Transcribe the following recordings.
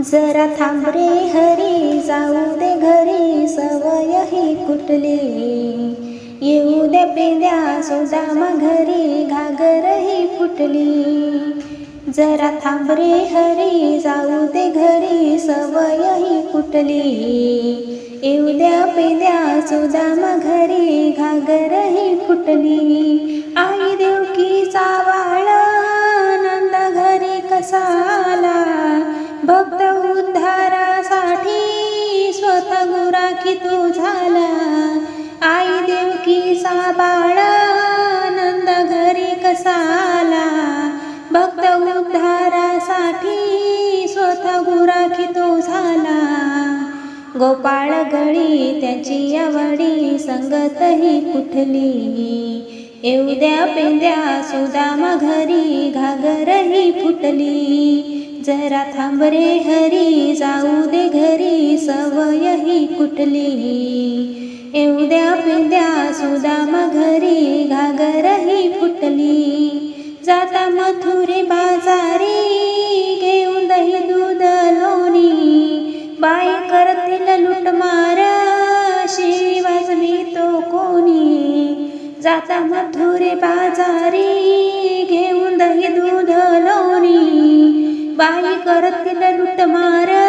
जरा थांब रे हरी जाऊ दे घरी सवय ही कुठली? येऊ दे पेंद्या सुदामा घरी घागर ही फुटली. जरा थांब रे हरी जाऊ दे घरी सवय ही कुठली? येऊ द्या पेंद्या सुदामा घरी घागर ही फुटली. आई देव की की तो झाला. आई देवकीचा बाळ नंद घरी कसा आला भक्त उद्धारासाठी स्वतः गुराखी तो झाला. गोपाळ गळी त्याची आवडी संगतही कुठली. येऊद्या पेंद्या सुदामा घरी घागरही फुटली. जरा थांब रे हरी जाऊ दे घरी सवय कुठली? येऊ पेंद्या सुदामा घरी घागरही फुटली. जाता मथुरे बाजारी घेऊन दही दूध लोणी. बाई करतील लुटमार शिवी वाजवी तो कोणी. जाता मथुरे बाजारी घेऊन दही दूध लोणी. बाई करतील लुटमार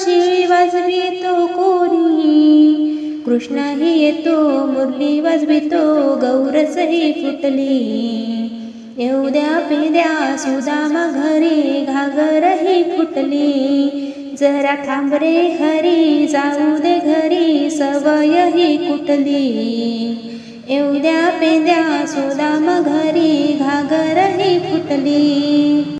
शिवी वाजवी तो कोणी? कृष्णही येतो मुरली वाजवितो गौरसही फुटली. येऊ द्या पिद्या सुदामा घरी घागरही फुटली. जरा थांब रे हरी जाऊ दे घरी सवयही कुठली. येऊ द्या पेद्या सुदामा घरी घागरही फुटली.